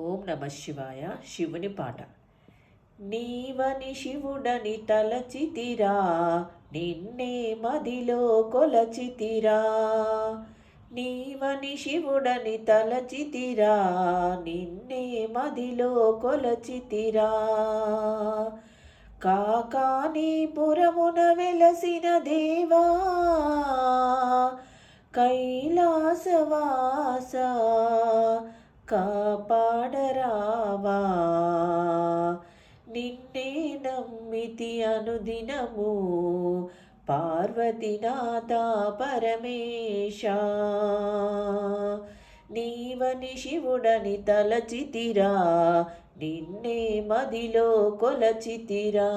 ఓం నమ శివాయ శివుని పాట. నీవని శివుడని తలచితిరా నిన్నే మదిలో కొలచితిరా. నీవని శివుడని తలచితిరా నిన్నే మదిలో కొలచితిరా. కాకాని పురమున వెలసిన దేవా కైలాసవాసా కాపాడరావా? నిన్నే నమ్మితి అనుదినము పార్వతినాథ పరమేశ. నీవని శివుడని తలచితిరా నిన్నే మదిలో కొలచితిరా.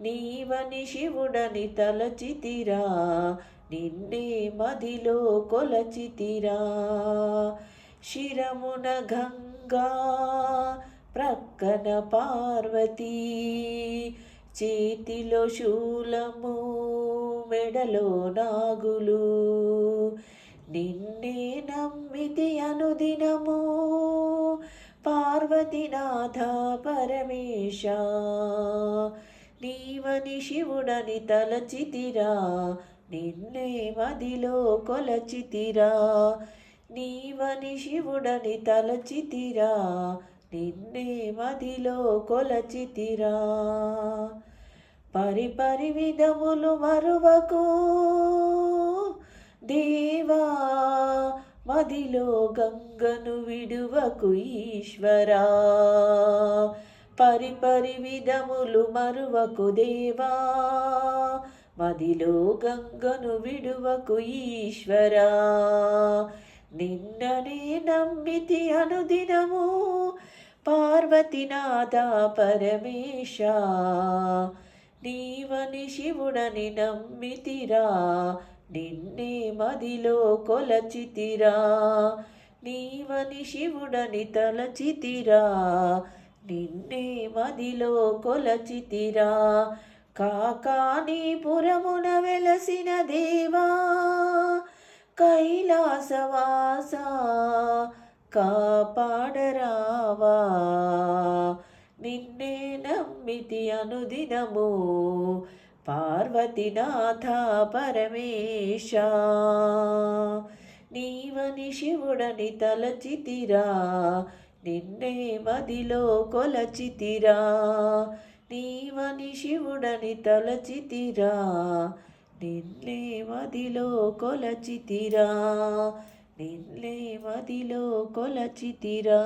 నీవని శివుడని తలచితిరా నిన్నే మదిలో కొలచితిరా. శిరమున గంగా ప్రక్కన పార్వతీ. చేతిలో శూలము మెడలో నాగులు. నిన్నే నమ్మితి అనుదినము పార్వతీనాథ పరమేశ. నీవని శివుడని తలచితిరా నిన్నే మదిలో కొలచితిరా. నీవని శివుడని తలచితిరా నిన్నే మదిలో కొలచితిరా. పరిపరి విధములు మరువకు దేవా మదిలో గంగను విడువకు ఈశ్వరా. పరిపరి విధములు మరువకు దేవా మదిలో గంగను విడువకు ఈశ్వరా. నిన్ననే నమ్మితి అనుదినము పార్వతీనాథ పరమేశ. నీవని శివుడని నమ్మితిరా నిన్నే మదిలో కొలచితిరా. నీవని శివుడని తలచితిరా నిన్నే మదిలో కొలచితిరా. కాకానీపురమున వెలసిన దేవా కైలాసవాస కాపాడరావా. నిన్నే నమ్మితి అనుదినము పార్వతినాథ పరమేశ. నీవని శివుడని తలచితిరా నిన్నే మదిలో కొలచితిరా. నీవని శివుడని తలచితిరా నిన్నే మదిలో కొలచితిరా నిన్నే మదిలో కొలచితిరా